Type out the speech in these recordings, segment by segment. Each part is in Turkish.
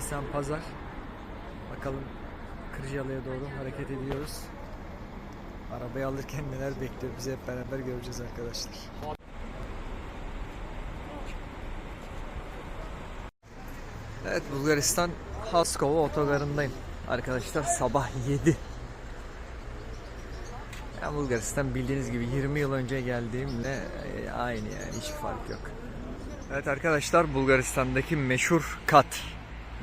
Nisan Pazar. Bakalım Kırcalı'ya doğru hareket ediyoruz. Arabayı alırken neler bekliyor bizi hep beraber göreceğiz arkadaşlar. Evet Bulgaristan Haskova otogarındayım. Arkadaşlar sabah 7. Yani Bulgaristan bildiğiniz gibi 20 yıl önce geldiğimle e, aynı yani hiç fark yok. Evet arkadaşlar Bulgaristan'daki meşhur kat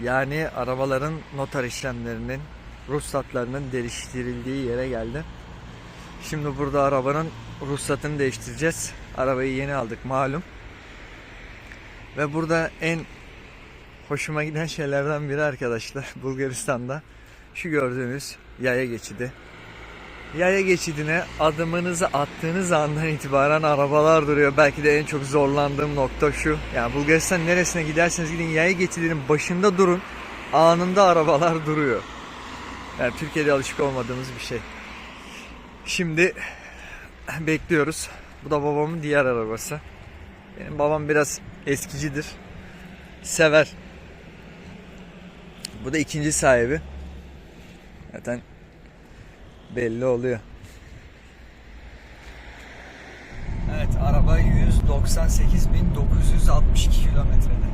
yani arabaların noter işlemlerinin ruhsatlarının değiştirildiği yere geldim. Şimdi burada arabanın ruhsatını değiştireceğiz. Arabayı yeni aldık malum. Ve burada en hoşuma giden şeylerden biri arkadaşlar Bulgaristan'da şu gördüğünüz yaya geçidi. Yaya geçidine adımınızı attığınız andan itibaren arabalar duruyor. Belki de en çok zorlandığım nokta şu. Yani Bulgaristan neresine giderseniz gidin yaya geçidinin başında durun. Anında arabalar duruyor. Yani Türkiye'de alışık olmadığımız bir şey. Şimdi bekliyoruz. Bu da babamın diğer arabası. Benim babam biraz eskicidir. Sever. Bu da ikinci sahibi. Zaten belli oluyor. Evet araba 198.962 kilometrede.